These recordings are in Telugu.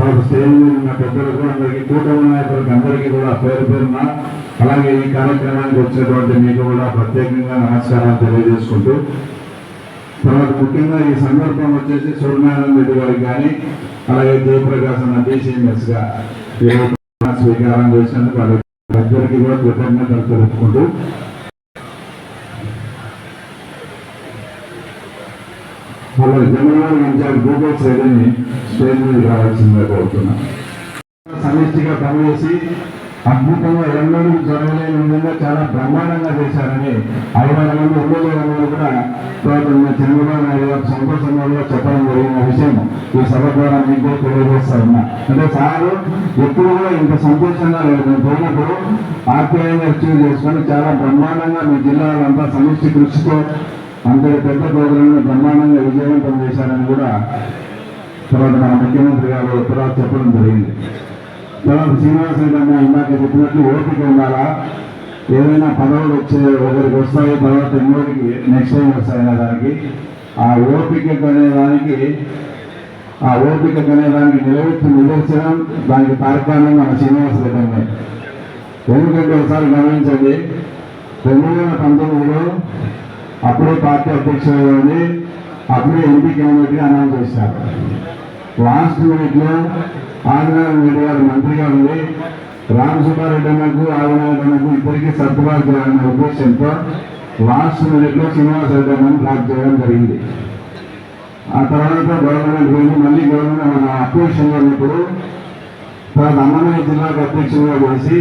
తర్వాత స్టేజ్ మీద ఉన్న పెద్దలకు అందరికీ కూటమి నాయకులకు అందరికీ కూడా పేరు పేరున అలాగే ఈ కార్యక్రమానికి వచ్చినటువంటి మీకు కూడా ప్రత్యేకంగా నమస్కారాలు తెలియజేసుకుంటూ తర్వాత ముఖ్యంగా ఈ సందర్భం వచ్చేసి సూర్యనారాయణ రెడ్డి గారికి కానీ అలాగే జయప్రకాశ్ అన్న డిసిఎంఎస్గా స్వీకారం చేసినందుకు వాళ్ళ అందరికీ కూడా కృతజ్ఞతలు తెలుపుకుంటూ వాళ్ళ జనరల్ ఇన్ఛార్జ్ గూగుల్ శ్రేణిని స్టేజ్ మీద రావాల్సిందిగా కోరుతున్నాను సమిష్టిగా పనిచేసి అద్భుతంగా ఎన్నడూ జరగలేని విధంగా చాలా బ్రహ్మాండంగా చేశారని ఐదు వందల మంది ఎమ్మెల్యే కూడా చంద్రబాబు నాయుడు గారు సంతోషంగా చెప్పడం జరిగిన విషయం ఈ సభ ద్వారా మీకు కూడా తెలియజేస్తా ఉన్నా. అంటే సార్ ఎప్పుడు కూడా ఇంత సంతోషంగా లేదు పోయినప్పుడు ఆర్టీఐ రిసీవ్ చేసుకొని చాలా బ్రహ్మాండంగా మీ జిల్లాలంతా సమిష్టి కృషితో అంతటి పెద్ద ప్రోగ్రాంని బ్రహ్మాండంగా విజయవంతం చేశారని కూడా తర్వాత మన ముఖ్యమంత్రి గారు తర్వాత చెప్పడం జరిగింది. తర్వాత శ్రీనివాసరెడ్డి అన్న ఇందాక చెప్పినట్లు ఓపిక ఉండాలా? ఏదైనా పదవులు వచ్చే ఒకరికి వస్తాయి తర్వాత ఇంకోటికి నెక్స్ట్ టైం వస్తాయి అనే దానికి. ఆ ఓపిక అనే దానికి ఆ ఓపిక అనే దానికి నిలబెట్టి నిదర్శనం దానికి తార్కాణం మన శ్రీనివాసరెడ్డి అన్న. ఎందుకంటే ఒకసారి గమనించండి రెండు వేల పంతొమ్మిదిలో అప్పుడే పార్టీ అధ్యక్షుడు అప్పుడే ఎంపీ క్యాండిడేట్గా అనౌన్స్ చేశారు. లాస్ట్ మినిట్లో ఆదినారాయణ రెడ్డి గారు మంత్రిగా ఉండి రామసుబ్బారెడ్డి అన్నకు ఆదినారాయణ అన్నకు ఇద్దరికి సర్దుబాటు చేయాలనే ఉద్దేశంతో లాస్ట్ మినిట్లో శ్రీనివాస రెడ్డి అన్నను బ్లాక్ చేయడం జరిగింది. ఆ తర్వాత గవర్నమెంట్ పోయింది. మళ్ళీ గవర్నమెంట్ మన అపోజిషన్లో ఉన్నప్పుడు తర్వాత అన్నమయ్య జిల్లాకు అధ్యక్షులుగా చేసి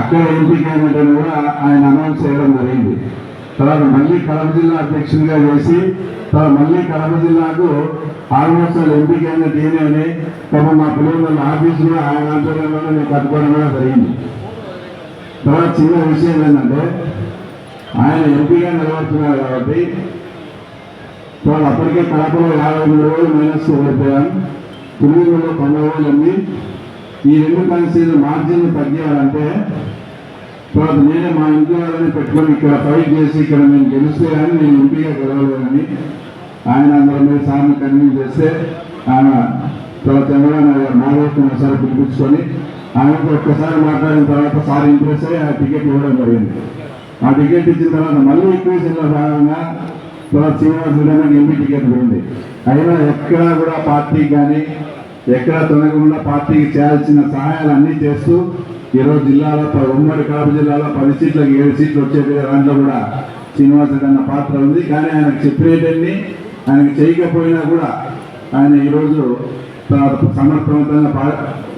అక్కడ ఎంపీ క్యాండిడేట్ కూడా ఆయన అనౌన్స్ చేయడం జరిగింది. తర్వాత మళ్ళీ కడప జిల్లా అధ్యక్షుడిగా చేసి తర్వాత మళ్ళీ కడప జిల్లాకు ఆల్మోస్ట్ వాళ్ళు ఎంపీ క్యాండిడేట్ ఈయనే అని పాపం మా పిల్లలు ఆఫీసులో ఆయన ఆధ్వర్యంలోనే నేను కట్టుకోవడం కూడా జరిగింది. తర్వాత చిన్న విషయం ఏంటంటే ఆయన ఎంపీగా నిలబడుతున్నారు కాబట్టి వాళ్ళు అప్పటికే కడపలో యాభై మూడు రోజులు మైనస్ ఓడిపోయాం పులివెందులో పండుగ రోజులు ఈ రెండు కలిసి మార్జిన్ తగ్గాలంటే తర్వాత నేనే మా ఇంట్లో వాళ్ళని పెట్టుకొని ఇక్కడ ఫైట్ చేసి ఇక్కడ నేను గెలిస్తే కానీ నేను ఎంపీగా గెలవలేదని ఆయన అందరి మీద సార్ని కన్విన్స్ చేస్తే ఆయన తర్వాత చంద్రబాబు నాయుడు గారు నాగోత్తం ఒకసారి పిలిపించుకొని ఆయనకు ఒక్కసారి మాట్లాడిన తర్వాత సార్ ఇంప్రెస్ అయ్యి ఆ టికెట్ ఇవ్వడం జరిగింది. ఆ టికెట్ ఇచ్చిన తర్వాత మళ్ళీ ఈక్వేషన్లో భాగంగా తర్వాత శ్రీనివాసరెడ్డి ఎంపీ టికెట్ పోయింది. అయినా ఎక్కడా కూడా పార్టీకి కానీ ఎక్కడా తొలగకుండా పార్టీకి చేయాల్సిన సహాయాలు అన్నీ చేస్తూ ఈరోజు జిల్లాలో ప- ఉమ్మడి కడప జిల్లాలో పది సీట్లకు ఏడు సీట్లు వచ్చేది దాంట్లో కూడా శ్రీనివాస కన్న పాత్ర ఉంది. కానీ ఆయనకు చెప్పేటన్ని ఆయనకు చేయకపోయినా కూడా ఆయన ఈరోజు తన సమర్థవంతంగా పా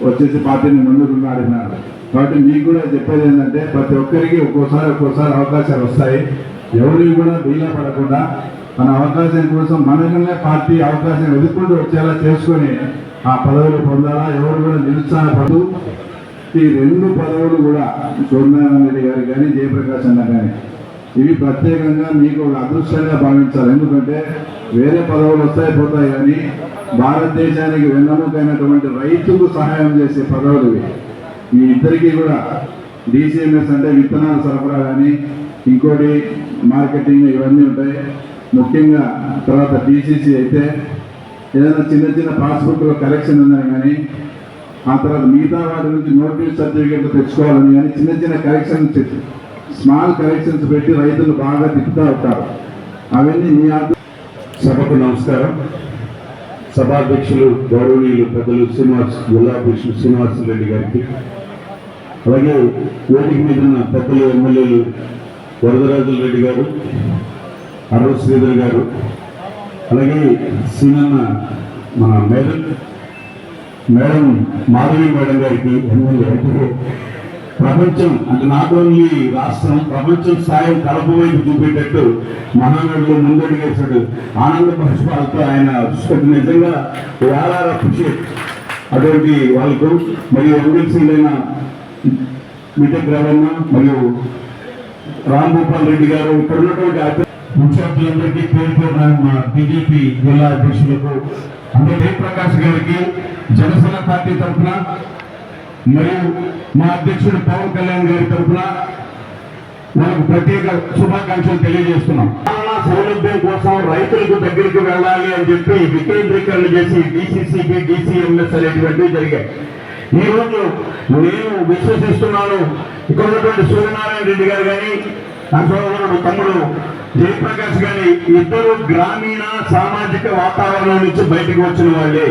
వచ్చేసి పార్టీని ముందుకు నడిపినారు కాబట్టి మీకు కూడా చెప్పేది ఏంటంటే ప్రతి ఒక్కరికి ఒక్కోసారి ఒక్కోసారి అవకాశాలు వస్తాయి. ఎవరికి కూడా బీలా పడకుండా మన అవకాశం కోసం మనకనే పార్టీ అవకాశం వెతుక్కుంటూ వచ్చేలా చేసుకొని ఆ పదవులు పొందాలా? ఎవరు కూడా నిరుత్సాహపడదు. ఈ రెండు పదవులు కూడా సోమనారాయణ రెడ్డి గారు కానీ జయప్రకాష్ అన్న కానీ ఇవి ప్రత్యేకంగా మీకు ఒక అదృష్టంగా భావించాలి. ఎందుకంటే వేరే పదవులు వస్తాయి పోతాయి కానీ భారతదేశానికి వెన్నముకైనటువంటి రైతుకు సహాయం చేసే పదవులు ఇవి. మీ ఇద్దరికీ కూడా డిసిఎంఎస్ అంటే విత్తనాల సరఫరా కానీ ఇంకోటి మార్కెటింగ్ ఇవన్నీ ఉంటాయి. ముఖ్యంగా తర్వాత డిసిసి అయితే ఏదైనా చిన్న చిన్న పాస్బుక్లో కలెక్షన్ ఉందని కానీ ఆ తర్వాత మిగతా వాటి నుంచి నోటీస్ సర్టిఫికేట్ తెచ్చుకోవాలని కానీ చిన్న చిన్న కరెక్షన్స్ స్మాల్ కరెక్షన్స్ పెట్టి రైతులు బాగా తిప్పుతూ ఉంటారు. అవన్నీ మీ సభకు నమస్కారం. సభాధ్యక్షులు గౌరవనీయులు పెద్దలు శ్రీనివాస్ జిల్లాధ్యక్షులు శ్రీనివాస్ రెడ్డి గారికి అలాగే వేదిక మీద ఉన్న పెద్దలు ఎమ్మెల్యేలు వరదరాజుల రెడ్డి గారు అరవ శ్రీధర్ గారు అలాగే సీనన్న మన మేడం మేడం మాధవి మేడం గారికి ఎమ్మెల్యే ప్రపంచం అంటే నాట్ ఓన్లీ రాష్ట్రం ప్రపంచం స్థాయి కడప వైపు చూపేటట్టు మహానడులో ముందడిగేశాడు. ఆనంద పుష్పాలతో ఆయన నిజంగా వేలార కృషి అటువంటి వాళ్ళకు మరియు ఎమ్మెల్సీలైన మిటక్ రవణ మరియు రామ్ గోపాల్ రెడ్డి గారు ఇక్కడ ఉన్నటువంటి అధ్య- పేరు పేరు మా బీజేపీ జిల్లా అధ్యక్షులకు అంటే జయప్రకాష్ గారికి జనసేన పార్టీ తరఫున మరియు మా అధ్యక్షుడు పవన్ కళ్యాణ్ గారి తరఫున మనకు ప్రత్యేక శుభాకాంక్షలు తెలియజేస్తున్నాం. సౌలభ్యం కోసం రైతులకు దగ్గరికి వెళ్ళాలి అని చెప్పి వికేంద్రీకరణ చేసి డిసిసిబి డిసిఎంఎస్ అనేటువంటివి జరిగాయి. ఈ రోజు నేను విశ్వసిస్తున్నాను. ఇక్కడ ఉన్నటువంటి సూర్యనారాయణ రెడ్డి గారు కానీ నా సోదరుడు తమ్ముడు జయప్రకాష్ గారి ఇద్దరు గ్రామీణ సామాజిక వాతావరణం నుంచి బయటకు వచ్చిన వాళ్ళే.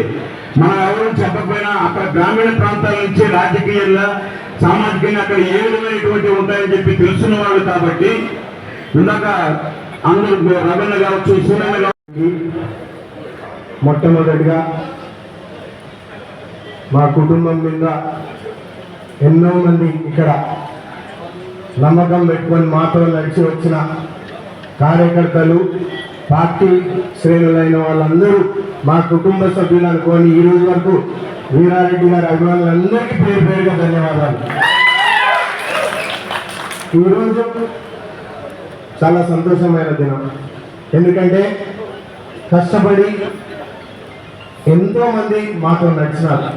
మనం ఎవరు చెప్పకపోయినా అక్కడ గ్రామీణ ప్రాంతాల నుంచి రాజకీయంగా సామాజికంగా అక్కడ ఏ విధమైనటువంటి ఉంటాయని చెప్పి తెలుసున్న వాళ్ళు కాబట్టి ఇందాక అందరూ రవణ కావచ్చు సూర్యన్న కావచ్చు మొట్టమొదటిగా మా కుటుంబం మీద ఎన్నో మంది ఇక్కడ నమ్మకం పెట్టుకొని మాతో నడిచి వచ్చిన కార్యకర్తలు పార్టీ శ్రేణులైన వాళ్ళందరూ మా కుటుంబ సభ్యులు అనుకొని ఈ రోజు వరకు వీరారెడ్డి గారి అభిమానులందరికీ పేరు పేరుగా ధన్యవాదాలు. ఈరోజు చాలా సంతోషమైన దినం. ఎందుకంటే కష్టపడి ఎంతోమంది మాతో నడిచినారు.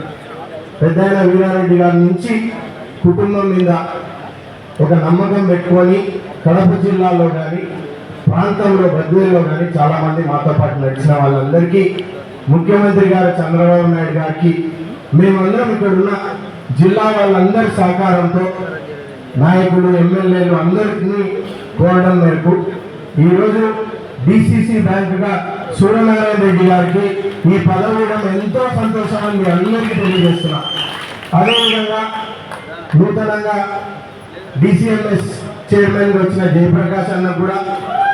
పెద్దయిన వీరారెడ్డి గారి నుంచి కుటుంబం మీద ఒక నమ్మకం పెట్టుకొని కడప జిల్లాలో కానీ ప్రాంతంలో బద్వేల్లో కానీ చాలా మంది మాతో పాటు నడిచిన వాళ్ళందరికీ ముఖ్యమంత్రి గారు చంద్రబాబు నాయుడు గారికి మేమందరం ఇక్కడ ఉన్న జిల్లా వాళ్ళందరి సహకారంతో నాయకులు ఎమ్మెల్యేలు అందరినీ కోరడం మేరకు ఈరోజు డిసిసి బ్యాంకుగా సూర్యనారాయణ రెడ్డి గారికి ఈ పదవి ఎంతో సంతోషమని మీ అందరికీ తెలియజేస్తున్నా. అదేవిధంగా నూతనంగా డిసిఎంఎస్ చైర్మన్ వచ్చిన జయప్రకాష్ అన్న కూడా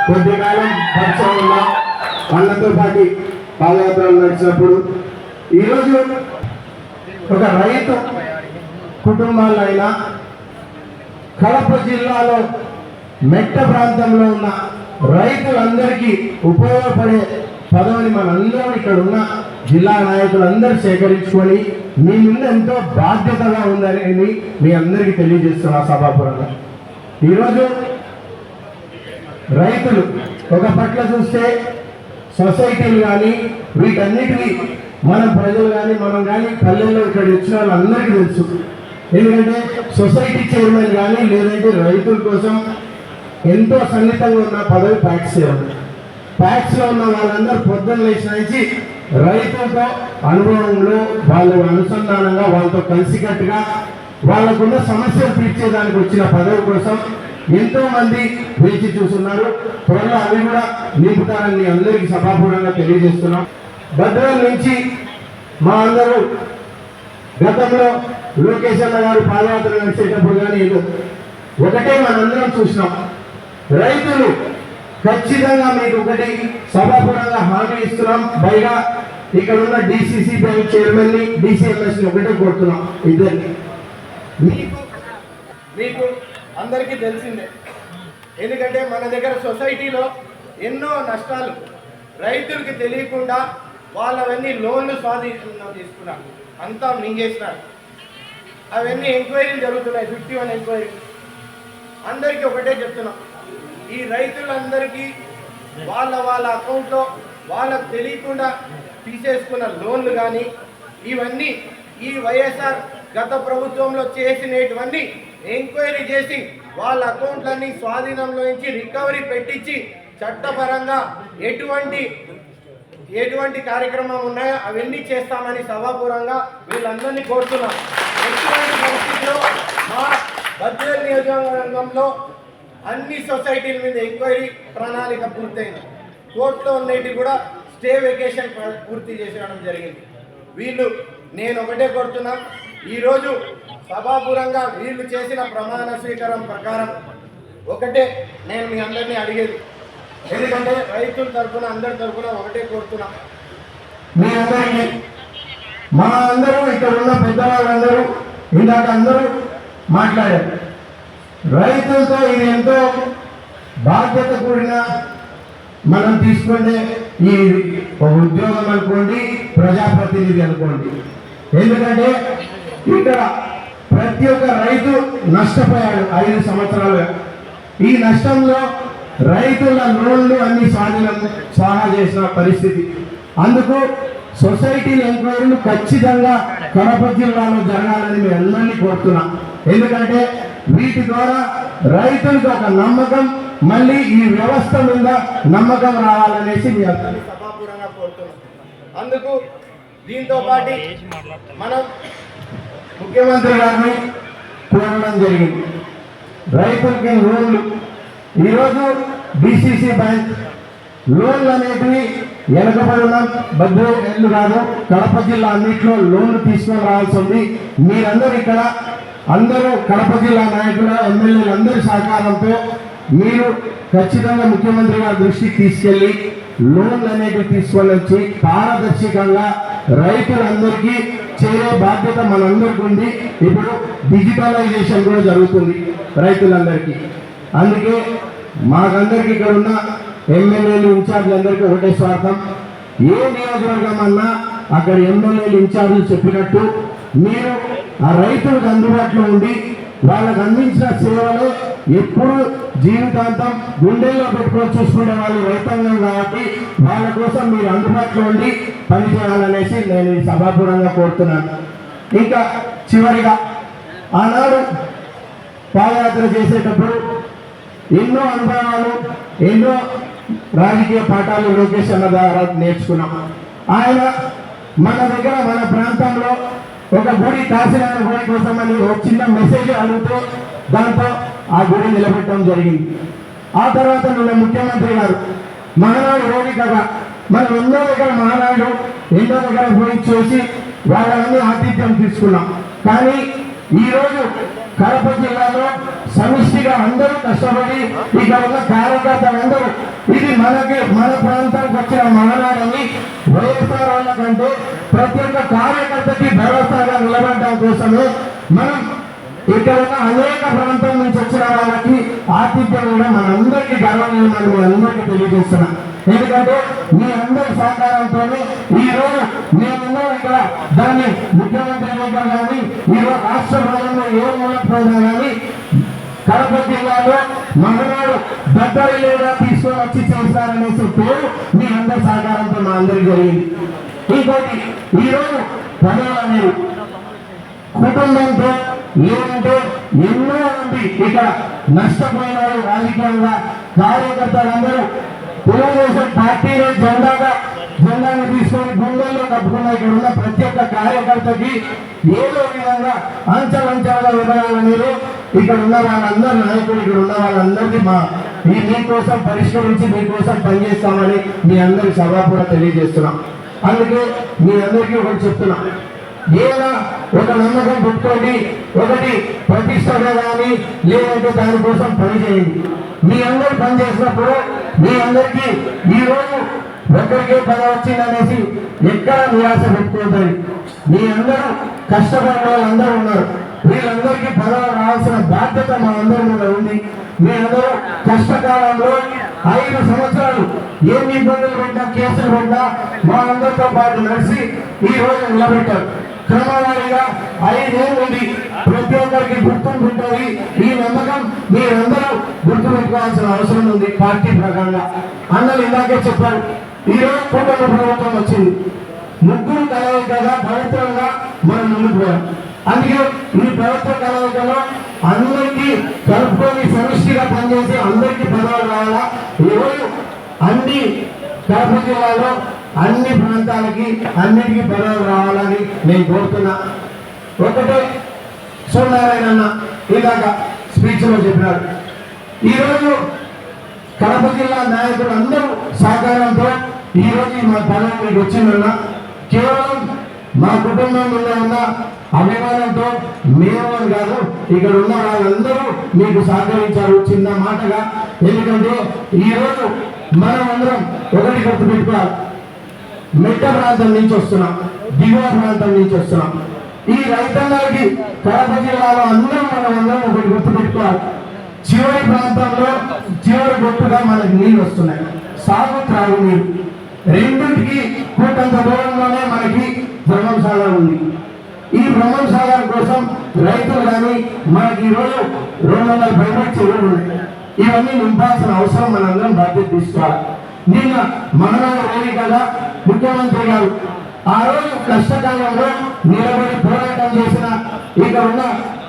కొద్ది కాలం పరిచయం ఉన్న అన్నతో పాటు పాదయాత్రలు నడిచినప్పుడు ఈరోజు ఒక రైతు కుటుంబాలైనా కడప జిల్లాలో మెట్ట ప్రాంతంలో ఉన్న రైతులందరికీ ఉపయోగపడే పదవిని మనందరం ఇక్కడ ఉన్న జిల్లా నాయకులందరూ సేకరించుకొని మీ ముందు ఎంతో బాధ్యతగా ఉందని మీ అందరికీ తెలియజేస్తున్నా సభాపురంగా. ఈరోజు రైతులు ఒక పట్ల చూస్తే సొసైటీలు కానీ వీటన్నిటికీ మన ప్రజలు కానీ మనం కానీ పల్లెల్లో ఇక్కడ వచ్చిన వాళ్ళందరికీ తెలుసు. ఎందుకంటే సొసైటీ చైర్మన్ కానీ లేదంటే రైతుల కోసం ఎంతో సన్నిహితంగా ఉన్న పదవి ప్యాక్స్ ప్యాక్స్లో ఉన్న వాళ్ళందరూ పొద్దున్న లేచిన నుంచి రైతులతో అనుభవంలో వాళ్ళు అనుసంధానంగా వాళ్ళతో కలిసికట్టుగా వాళ్ళకున్న సమస్యలు తీర్చేదానికి వచ్చిన పదవి కోసం ఎంతో మంది వేచి చూస్తున్నారు. త్వరలో అవి కూడా నింపుతారని అందరికీ సభాపూర్వంగా తెలియజేస్తున్నాం. భద్రం నుంచి మా అందరూ గతంలో లోకేష్ అన్న గారు పాదయాత్ర నడిచేటప్పుడు కానీ ఏదో ఒకటే మనందరం చూసినాం. రైతులు ఖచ్చితంగా మీకు ఒకటి సభాపూర్వంగా హామీ ఇస్తున్నాం. పైగా ఇక్కడ ఉన్న డిసిసి బ్యాంక్ చైర్మన్ని డిసిఎంఎస్ని ఒకటే కోరుతున్నాం. ఇద్దరిని. మీకు మీకు అందరికీ తెలిసిందే. ఎందుకంటే మన దగ్గర సొసైటీలో ఎన్నో నష్టాలు రైతులకి తెలియకుండా వాళ్ళవన్నీ లోన్లు స్వాధీనం తీసుకున్నారు. అంతా మింగేసినారు. అవన్నీ ఎంక్వైరీలు జరుగుతున్నాయి ఫిఫ్టీ వన్ ఎంక్వైరీ అందరికీ ఒకటే చెప్తున్నాం. ఈ రైతులందరికీ వాళ్ళ వాళ్ళ అకౌంట్లో వాళ్ళకు తెలియకుండా తీసేసుకున్న లోన్లు కానీ ఇవన్నీ ఈ వైఎస్ఆర్ గత ప్రభుత్వంలో చేసినటువంటి ఎంక్వైరీ చేసి వాళ్ళ అకౌంట్లన్నీ స్వాధీనంలో నుంచి రికవరీ పెట్టించి చట్టపరంగా ఎటువంటి ఎటువంటి కార్యక్రమం ఉన్నాయో అవన్నీ చేస్తామని సభాపూర్వంగా వీళ్ళందరినీ కోరుతున్నాం. ఎటువంటి పరిస్థితిలో మా భద్రత నియోజకవర్గంలో అన్ని సొసైటీల మీద ఎంక్వైరీ ప్రణాళిక పూర్తయింది. కోర్టులో ఉన్నటి కూడా స్టే వెకేషన్ పూర్తి చేసేయడం జరిగింది. వీళ్ళు నేను ఒకటే కోరుతున్నా. ఈరోజు సభాపురంగా వీళ్ళు చేసిన ప్రమాణ స్వీకారం ప్రకారం ఒకటే నేను మీ అందరినీ అడిగేది. ఎందుకంటే రైతుల తరఫున అందరి తరఫున ఒకటే కోరుతున్నా. మీ అందరినీ మా అందరూ ఇక్కడ ఉన్న పెద్దవాళ్ళందరూ ఇందాక అందరూ మాట్లాడారు. రైతులతో ఇది ఎంతో బాధ్యత కూడిన మనం తీసుకునే ఈ ఒక ఉద్యోగం అనుకోండి ప్రజాప్రతినిధి అనుకోండి. ఎందుకంటే ఇక్కడ ప్రతి ఒక్క రైతు నష్టపోయాడు ఐదు సంవత్సరాలు ఈ నష్టంలో రైతుల లోన్లు అన్ని స్వాధీనం స్వాహా చేసిన పరిస్థితి. అందుకు సొసైటీల ఎంక్వైరీలు ఖచ్చితంగా కడప జిల్లాలో జరగాలని మీ అందరినీ కోరుతున్నా. ఎందుకంటే వీటి ద్వారా రైతులకు ఒక నమ్మకం మళ్ళీ ఈ వ్యవస్థ మీద నమ్మకం రావాలనేసి మీ అందరినీ సభాపూర్వంగా కోరుతున్నాం. అందుకు దీంతో పాటు మనం ముఖ్యమంత్రి గారిని కోరడం జరిగింది. రైతులకి లోన్లు. ఈరోజు డిసిసి బ్యాంక్ లోన్లు అనేటివి వెనకబడి ఉన్నాం బద్దు కాదు కడప జిల్లా అన్నింటిలో లోన్లు తీసుకొని రావాల్సి ఉంది. మీరందరూ ఇక్కడ అందరూ కడప జిల్లా నాయకుల ఎమ్మెల్యేలు అందరి సహకారంతో మీరు ఖచ్చితంగా ముఖ్యమంత్రి గారి దృష్టికి తీసుకెళ్ళి లోన్లు అనేటివి తీసుకొని వచ్చి పారదర్శకంగా రైతులందరికీ చేరే బాధ్యత మనందరికీ ఉంది. ఇప్పుడు డిజిటలైజేషన్ కూడా జరుగుతుంది రైతులందరికీ. అందుకే మాకందరికి ఇక్కడ ఉన్న ఎమ్మెల్యేలు ఇన్ఛార్జ్ అందరికీ ఒకటే స్వార్థం. ఏ నియోజకవర్గం అన్నా అక్కడ ఎమ్మెల్యేలు ఇన్ఛార్జ్లు చెప్పినట్టు మీరు ఆ రైతులకు అందుబాటులో ఉండి వాళ్ళకు అందించిన సేవలు ఎప్పుడు జీవితాంతం గుండెల్లో పెట్టుకొని చూసుకునే వాళ్ళు రైతాంగం కాబట్టి వాళ్ళ కోసం మీరు అందుబాటులో ఉండి పనిచేయాలనేసి నేను ఈ సభాపూర్వంగా కోరుతున్నాను. ఇంకా చివరిగా ఆనాడు పాదయాత్ర చేసేటప్పుడు ఎన్నో అనుభవాలు ఎన్నో రాజకీయ పాఠాలు లోకేష్ అన్న ద్వారా నేర్చుకున్నాం. ఆయన మన దగ్గర మన ప్రాంతంలో ఒక గుడి కాశీనారాయణ గుడి కోసం అని ఒక చిన్న మెసేజ్ అడిగితే దాంతో ఆ గుడి నిలబెట్టడం జరిగింది. ఆ తర్వాత నిన్న ముఖ్యమంత్రి గారు మహానాడు కదా మనం ఎన్నో దగ్గర మాట్లాడడం ఎన్నో దగ్గర పోయి చూసి వాళ్ళని ఆతిథ్యం తీసుకున్నాం. కానీ ఈరోజు కడప జిల్లాలో సమిష్టిగా అందరూ కష్టపడి ఇక్కడ ఉన్న కార్యకర్తలందరూ ఇది మనకి మన ప్రాంతానికి వచ్చిన మహానాడని వైఎస్ఆర్ వాళ్ళకంటే ప్రతి ఒక్క కార్యకర్తకి భరోసాగా నిలబడడం కోసము మనం ఇక్కడ ఉన్న అనేక ప్రాంతం నుంచి వచ్చిన వాళ్ళకి ఆతిథ్యం కూడా మనందరికీ గర్వనీయమని మనం అందరికీ తెలియజేస్తున్నాం. ఎందుకంటే మీ అందరి సహకారంతో ఈ రోజు మేమున్నా ఇక్కడ. దాన్ని ముఖ్యమంత్రి దగ్గర కానీ ఈరోజు రాష్ట్ర ప్రజల్లో ఏ మూల కానీ కడప జిల్లాలో మగవాడు దగ్గర లేదా తీసుకొని వచ్చి చేస్తారనేసి పేరు మీ అందరి సహకారంతో మా అందరికి జరిగింది. ఇంకోటి ఈరోజు పదవులు అనేవి కుటుంబంతో లేదంటే ఎన్నో మంది ఇక్కడ నష్టపోయిన వాళ్ళు రాజకీయంగా కార్యకర్తలందరూ తెలుగుదేశం పార్టీలో జెండాగా జెండాను తీసుకొని గుండెల్లో కప్పుకున్న ఇక్కడ ఉన్న ప్రతి ఒక్క కార్యకర్తకి ఏదో విధంగా అంచెలంచెలుగా ఇవ్వాలనేది ఇక్కడ ఉన్న వాళ్ళందరూ నాయకులు ఇక్కడ ఉన్న వాళ్ళందరికీ మా ఈ మీకోసం పరిష్కరించి మీకోసం పనిచేస్తామని మీ అందరి సభాపూర్వ తెలియజేస్తున్నాం. అందుకే మీ అందరికీ ఒకటి చెప్తున్నాం. ఏదైనా ఒక నమ్మకం పెట్టుకోండి. ఒకటి ప్రతిష్టగా కానీ లేదంటే దానికోసం పనిచేయండి మీ అందరు పని చేసినప్పుడు మీ అందరికీ ఈరోజు రోజు ఒక్కరికే పని వచ్చిందనేసి ఎక్కడ నిరాశ పెట్టుకోతుంది మీ అందరూ కష్టపడిన వాళ్ళందరూ ఉన్నారు. వీళ్ళందరికీ పదవి రావాల్సిన బాధ్యత మా అందరి మీద ఉంది. మీ అందరూ కష్టకాలంలో ఐదు సంవత్సరాలు ఏమి ఇబ్బందులు పెట్టినా కేసులు పెట్టినా మా అందరితో పాటు నడిచి ఈ రోజు నిలబెట్టారు. క్రమవారీగా ఐదేళ్ళు ఉంది ప్రతి ఒక్కరికి గుర్తింపు ఉంటుంది ఈ నమ్మకం మీరందరూ గుర్తుపెట్టుకోవాల్సిన అవసరం ఉంది పార్టీ ప్రకారంగా. అందరూ ఇందాకే చెప్పారు ఈ రోజు కూటమి ప్రభుత్వం వచ్చింది. ముగ్గురు కలయికగా పవిత్రంగా మనం ముందుకు అందుకే ఈ ప్రభుత్వ కలయికలో అందరికీ కలుపుకొని సమిష్టిగా పనిచేసి అందరికీ పదవులు రావాలా? ఈరోజు అన్ని కడప జిల్లాలో అన్ని ప్రాంతాలకి అన్నిటికీ పదవులు రావాలని నేను కోరుతున్నా. ఒకటే సూర్యనారాయణ అన్న ఇందాక స్పీచ్లో చెప్పినాడు. ఈరోజు కడప జిల్లా నాయకులు అందరూ సహకారంతో ఈ రోజు మా పదవి మీకు వచ్చిందన్న కేవలం మా కుటుంబం మీద ఉన్న అభిమానంతో మేము అని కాదు ఇక్కడ ఉన్న వాళ్ళందరూ మీకు సహకరించారు చిన్న మాటగా. ఎందుకంటే ఈ రోజు మనం అందరం ఒకటి గుర్తుపెట్టుకోవాలి. మెట్ట ప్రాంతం నుంచి వస్తున్నాం దిగువ ప్రాంతం నుంచి వస్తున్నాం. ఈ రైతాంగానికి కడప జిల్లాలో అందరం మనం అందరం ఒకటి గుర్తుపెట్టుకోవాలి చివరి ప్రాంతంలో చివరి గొప్పగా మనకి నీళ్ళు వస్తున్నాయి. సాగు త్రాగునీరు రెండింటికి కూటంత దూరంలోనే మనకి బ్రహ్మంశాల ఉంది. ఈ బ్రహ్మంశాల కోసం రైతులు కానీ మనకి ఈరోజు రెండు వందల పైన చెరువులు ఉన్నాయి. ఇవన్నీ నింపాల్సిన అవసరం మనందరం బాధ్యత తీసుకోవాలి. నిన్న మహానాడు రేణి కదా ముఖ్యమంత్రి గారు ఆ రోజు కష్టకాలంలో నిలబడి పోరాటం చేసిన ఇక ఉన్న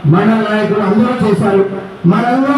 మండల నాయకులు అందరూ చేశారు. మనందరూ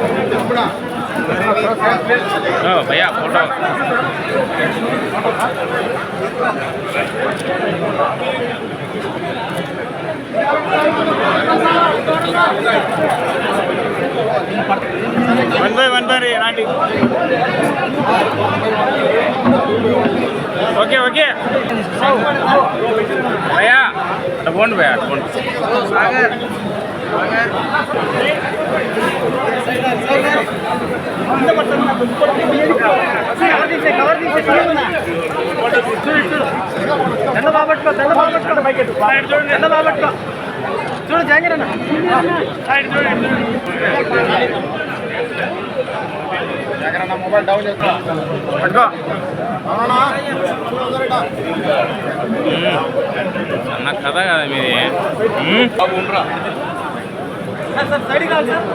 బ్రదర్ ఎన్ని సర్దుకో భయ్యా photo one by one by రాండి ఓకే ఓకే భయ్యా అట్లా పోండి భయ్యా అట్లా పోండి చూడు జాంగీర్ అన్న పట్టుకో అన్న కథ కదా మీది. బాబు ఉండరా. సార్ సైడ్ కావాలి సార్.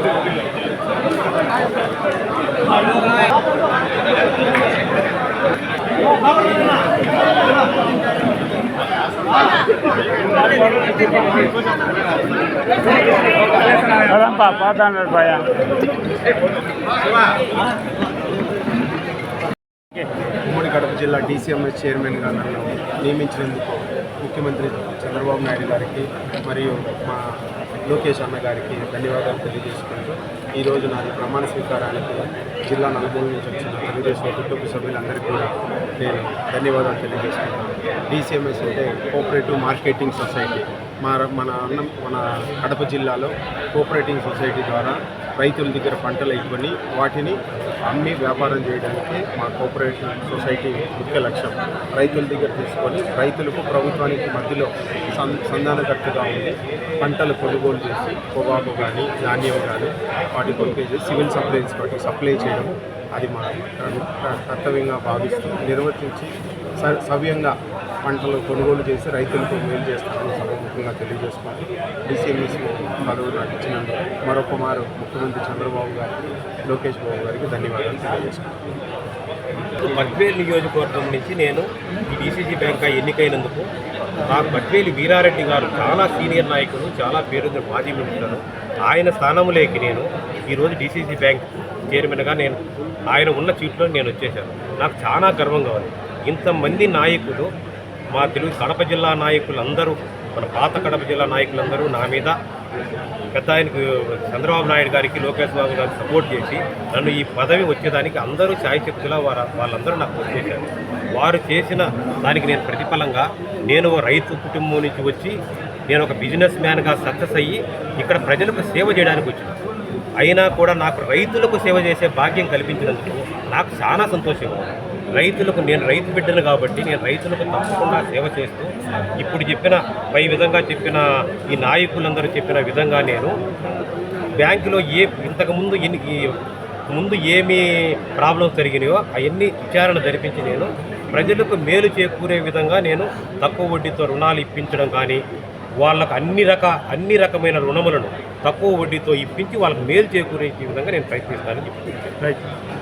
ఉమ్మడి కడప జిల్లా డీసీఎంఎస్ చైర్మన్గా నన్ను నియమించినందుకు ముఖ్యమంత్రి చంద్రబాబు నాయుడు గారికి మరియు మా లోకేష్ అన్న గారికి ధన్యవాదాలు తెలియజేసుకుంటూ ఈరోజు నాది ప్రమాణ స్వీకారానికి జిల్లా నలుమూల నుంచి వచ్చిన తెలుగుదేశం కుటుంబ సభ్యులందరికీ కూడా నేను ధన్యవాదాలు తెలియజేసుకుంటాను డీసీఎంఎస్ అంటే కోఆపరేటివ్ మార్కెటింగ్ సొసైటీ మా మన అన్న మన కడప జిల్లాలో కోఆపరేటింగ్ సొసైటీ ద్వారా రైతుల దగ్గర పంటలు అయిపోయి వాటిని అన్ని వ్యాపారం చేయడానికి మా కోఆపరేటివ్ సొసైటీ ముఖ్య లక్ష్యం. రైతుల దగ్గర తీసుకొని రైతులకు ప్రభుత్వానికి మధ్యలో సం సంధానకర్తగా ఉండి పంటలు కొనుగోలు చేసి పొగాకు కానీ ధాన్యం కానీ వాటి కొనుగోలు చేసి సివిల్ సప్లైస్ వాటికి సప్లై చేయడం అది మా కర్తవ్యంగా భావిస్తూ నిర్వర్తించి స- సవ్యంగా పంటలు కొనుగోలు చేసి రైతులకు మేలు చేస్తామని సభముఖంగా తెలియజేసుకుంటూ డిసిఎంఎస్ పదవి నాకు మరో మరొక మారు ముఖ్యమంత్రి చంద్రబాబు గారికి లోకేష్ బాబు గారికి ధన్యవాదాలు తెలియజేసుకుంటాను బద్వేల్ నియోజకవర్గం నుంచి నేను ఈ డీసీసీ బ్యాంక్ ఎన్నికైనందుకు ఆ బద్వేలి వీరారెడ్డి గారు చాలా సీనియర్ నాయకులు చాలా పేరుంది మాజీ మినిస్టరు. ఆయన స్థానంలోకి నేను ఈరోజు డీసీసీ బ్యాంక్ చైర్మన్గా నేను ఆయన ఉన్న సీట్లో నేను వచ్చేసాను నాకు చాలా గర్వంగా ఉంది. ఇంతమంది నాయకులు మా తెలుగు కడప జిల్లా నాయకులందరూ మన పాత కడప జిల్లా నాయకులందరూ నా మీద పెద్ద ఆయనకు చంద్రబాబు నాయుడు గారికి లోకేష్ బాబు గారికి సపోర్ట్ చేసి నన్ను ఈ పదవి వచ్చేదానికి అందరూ ఛాయశక్తులా వారు వాళ్ళందరూ నాకు వచ్చేసారు వారు చేసిన దానికి నేను ప్రతిఫలంగా నేను రైతు కుటుంబం నుంచి వచ్చి నేను ఒక బిజినెస్ మ్యాన్గా సక్సెస్ అయ్యి ఇక్కడ ప్రజలకు సేవ చేయడానికి వచ్చిన. అయినా కూడా నాకు రైతులకు సేవ చేసే భాగ్యం కల్పించినందుకు నాకు చాలా సంతోషంగా ఉంది రైతులకు నేను రైతు బిడ్డను కాబట్టి నేను రైతులకు తప్పకుండా సేవ చేస్తూ ఇప్పుడు చెప్పిన పై విధంగా చెప్పిన ఈ నాయకులందరూ చెప్పిన విధంగా నేను బ్యాంకులో ఏ ఇంతకుముందు ఎన్ని ఈ ముందు ఏమి ప్రాబ్లమ్స్ జరిగినాయో అవన్నీ విచారణ జరిపించి నేను ప్రజలకు మేలు చేకూరే విధంగా నేను తక్కువ వడ్డీతో రుణాలు ఇప్పించడం కానీ వాళ్ళకు అన్ని రక అన్ని రకమైన రుణములను తక్కువ వడ్డీతో ఇప్పించి వాళ్ళకు మేలు చేకూరే విధంగా నేను ప్రయత్నిస్తానని చెప్తున్నాను.